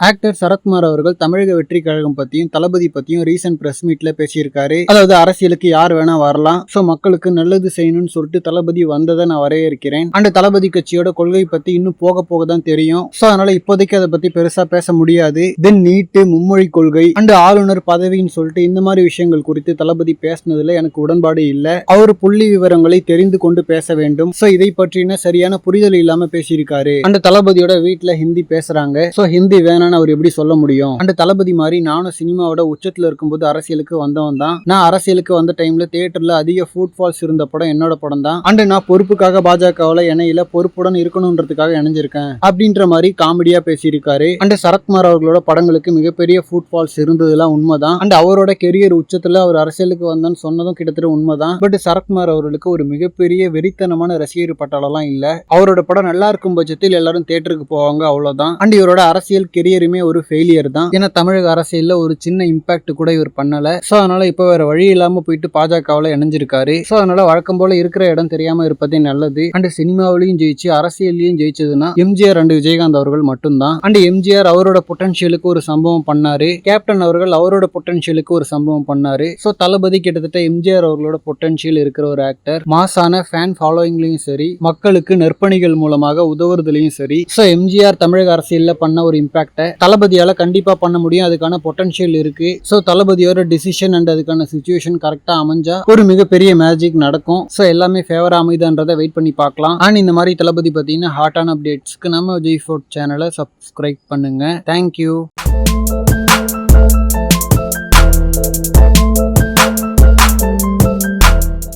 Actor Sarathkumar அவர்கள் தமிழக வெற்றி கழகம் பத்தியும் தளபதி பத்தியும் ரீசன்ட் பிரஸ் மீட்ல பேசியிருக்காரு. அதாவது அரசியலுக்கு யார் வேணா வரலாம். சோ மக்களுக்கு நல்லது செய்யணும்னு சொல்லிட்டு தளபதி வந்ததை நான் வரையறுக்கிறேன். அண்ட் தளபதி கட்சியோட கொள்கை பத்தி இன்னும் போக போக தான் தெரியும். சோ அதனால இப்போதைக்கு அதை பத்தி பெருசா பேச முடியாது. தென் நீட்டு மும்மொழி கொள்கை அண்ட் ஆளுநர் பதவின்னு சொல்லிட்டு இந்த மாதிரி விஷயங்கள் குறித்து தளபதி பேசினதுல எனக்கு உடன்பாடு இல்ல. அவர் புள்ளி விவரங்களை தெரிந்து கொண்டு பேச வேண்டும். சோ இதை பற்றின சரியான புரிதல் இல்லாம பேசியிருக்காரு. அந்த தளபதியோட வீட்டுல ஹிந்தி பேசுறாங்க. சோ ஹிந்தி வேணாம்னு அவர் எப்படி சொல்ல முடியும்? அந்த தளபதி மாதிரி நானும் சினிமாவோட உச்சத்துல இருக்கும்போது அரசியலுக்கு வந்தவன் தான். நான் அரசியலுக்கு வந்த டைம்ல தியேட்டர்ல அதிக ஃபுட் ஃபால்ஸ் இருந்த படம் என்னோட படம் தான். அண்ட் நான் பொறுப்புக்காக பாஜகவில் இணையில பொறுப்புடன் இருக்கணுன்றதுக்காக இணைஞ்சிருக்கேன். அப்படின்ற மாதிரி காமெடியா பேசியிருக்காரு. அண்ட் சரத்குமார் அவர்களோட படங்களுக்கு மிகப்பெரிய ஃபுட் ஃபால்ஸ் இருந்ததுலாம் உண்மைதான். அண்ட் அவரோட கெரியர் உச்சத்துல அவர் அரசியலுக்கு வந்தான்னு சொன்னதும் கிட்டத்தட்ட உண்மைதான். பட் சரத்குமார் அவர்களுக்கு ஒரு மிகப்பெரிய வெறித்தனமான ரசிகர் பட்டாளம்லாம் இல்ல. அவரோட படம் நல்லா இருக்கும் பட்சத்தில் எல்லாரும் தியேட்டருக்கு போவாங்க அவ்வளவுதான். அண்ட் இவரோட அரசியல் கெரியருமே ஒரு ஃபெயிலியர் தான். ஏன்னா தமிழக அரசியல்ல ஒரு சின்ன இம்பாக்ட் கூட இவர் பண்ணல. சோ அதனால இப்ப வேற வழி இல்லாம போயிட்டு பாஜகவில் இணைஞ்சிருக்காரு. சோ அதனால வழக்கம் போல இருக்கிற இடம் தெரியாம இருப்பதே நல்லது. அண்ட் சினிமாவிலையும் ஜெயிச்சு அரசியல்லையும் ஜெயிச்சதுன்னா எம்ஜிஆர் அண்ட் விஜயகாந்த் அவர்கள் மட்டும்தான். அண்ட் எம்ஜிஆர் அவரோட பொட்டன்ஷியலுக்கு ஒரு சம்பவம் பண்ணாரு. கேப்டன் அவர்கள் அவரோட பொட்டன்ஷியலுக்கு ஒரு சம்பவம் பண்ணாரு. சோ தளபதி கிட்டத்தட்ட எம்ஜிஆர் அவர்களோட பொட்டன்ஷியல் இருக்கிற ஒரு ஆக்டர் மாசான ஃபேன் ஃபாலோயிங்லையும் சரி மக்களுக்கு நற்பணிகள் மூலமாக உதவுறதுலையும் சரி. சோ எம்ஜிஆர் தமிழக அரசியல்ல பண்ண ஒரு இம்பாக்டை தளபதியால கண்டிப்பா பண்ண முடியும். அதுக்கான பொட்டன்ஷியல் இருக்கு. ஸோ தளபதியோட டிசிஷன் அண்ட் அதுக்கான சுச்சுவேஷன் கரெக்டாக அமைஞ்சா ஒரு மிகப்பெரிய மேஜிக் நடக்கும். ஸோ எல்லாமே ஃபேவராக அமைதான்றதை வெயிட் பண்ணி பார்க்கலாம். அண்ட் இந்த மாதிரி தளபதி பார்த்தீங்கன்னா ஹாட்டான அப்டேட்ஸ்க்கு நம்ம விஜய் ஃபோர்ட் சேனலை சப்ஸ்கிரைப் பண்ணுங்க. Thank you